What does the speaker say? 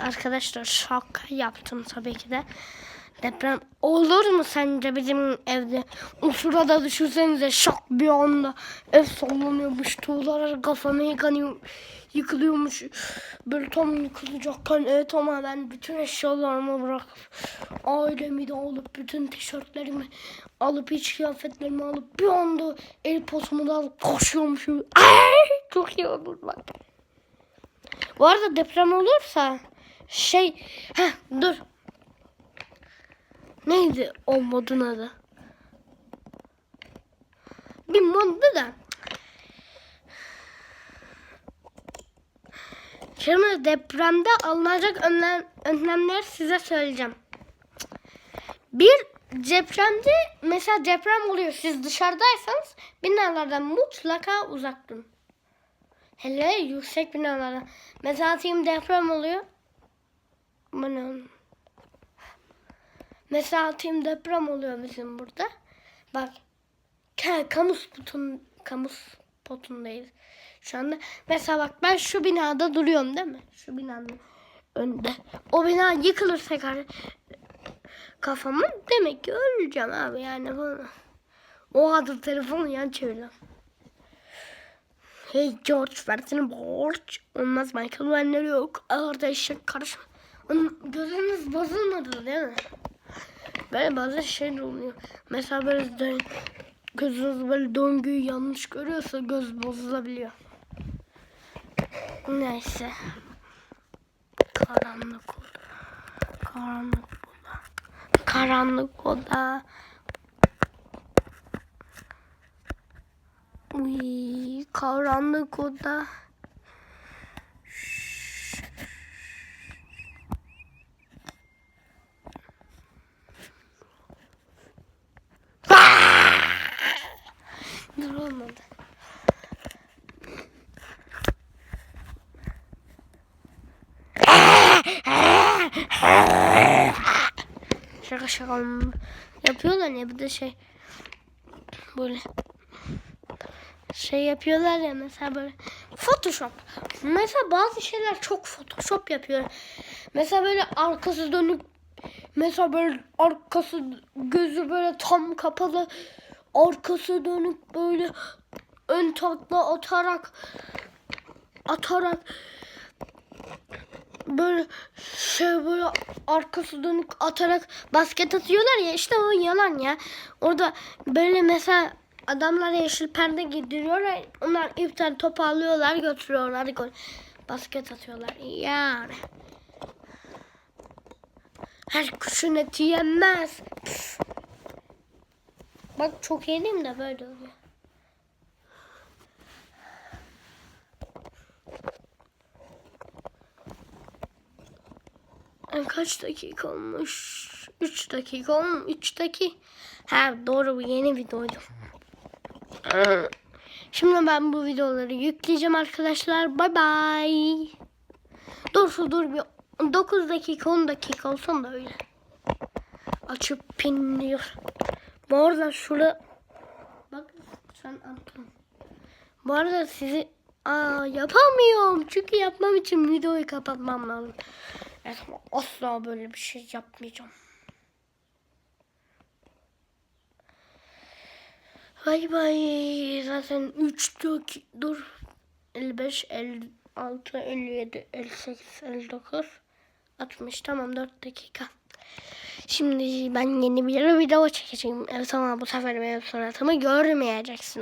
arkadaşlar şaka yaptım tabii ki de. Deprem olur mu sence bizim evde? O sırada düşünsenize şak bir anda ev sallanıyormuş. Tuğlar kafama yıkanıyor, yıkılıyormuş. Böyle tam yıkılacakken ev tamamen bütün eşyalarımı bırakıp ailemi de alıp bütün tişörtlerimi alıp iç kıyafetlerimi alıp bir anda el potumu da alıp koşuyormuşum. Ay, çok iyi olur bak. Bu arada deprem olursa şey heh, dur Neydi o modun adı? Bir moddu da. Şimdi depremde alınacak önlem, önlemler size söyleyeceğim. Bir depremde mesela deprem oluyor. Siz dışarıdaysanız binalardan mutlaka uzak durun. Hele yüksek binalardan. Mesela diyeyim deprem oluyor. Bana Mesela atıyorum deprem oluyor bizim burada. Bak. ka- Kamu spotun, kamu spotundayız. Şu anda. Mesela bak ben şu binada duruyorum değil mi? Şu binanın önünde. O bina yıkılırsa kar- kafamı demek ki öleceğim abi yani bunu. O adı telefonu yan çeviriyorum. Hey George versene borç. Olmaz Michael benleri yok. Arada eşek karışma. Gözünüz bozulmadı değil mi? Böyle bazı şeyler oluyor. Mesela böyle de, gözünüz böyle döngüyü yanlış görüyorsa göz bozulabiliyor. Neyse. Karanlık oda. Karanlık oda. Karanlık oda. Uy, karanlık oda. Dur olmadı. Şaka şaka yapıyorlar ya bir de şey böyle şey yapıyorlar ya mesela böyle Photoshop. Mesela bazı şeyler çok Photoshop yapıyor. Mesela böyle arkası dönük mesela böyle arkası gözü böyle tam kapalı arkası dönük böyle ön takla atarak atarak böyle şey böyle arkası dönük atarak basket atıyorlar ya işte o yalan ya. Orada böyle mesela adamlar yeşil perde giydiriyorlar. Onlar ipten top alıyorlar götürüyorlar. Basket atıyorlar yani. Her kuşun eti yenmez. Püf. Bak çok yedim de böyle oluyor. Kaç dakika olmuş? 3 dakika olmuş. 3 dakika. Ha doğru bu yeni videoydu. Şimdi ben bu videoları yükleyeceğim arkadaşlar. Bay bay. Dur şu dur bir 9 dakika 10 dakika olsun da öyle. Açıp pinliyor. Bu arada şurada bak sen Anton. Bu arada sizi Aa, yapamıyorum. Çünkü yapmam için videoyu kapatmam lazım. Evet, ama asla böyle bir şey yapmayacağım. Bay bay. Zaten 3 dakika dur. 55, 56, 57, 58, 59, 60. Tamam 4 dakika. Şimdi ben yeni bir video çekeceğim. Evet ama bu sefer benim suratımı görmeyeceksin.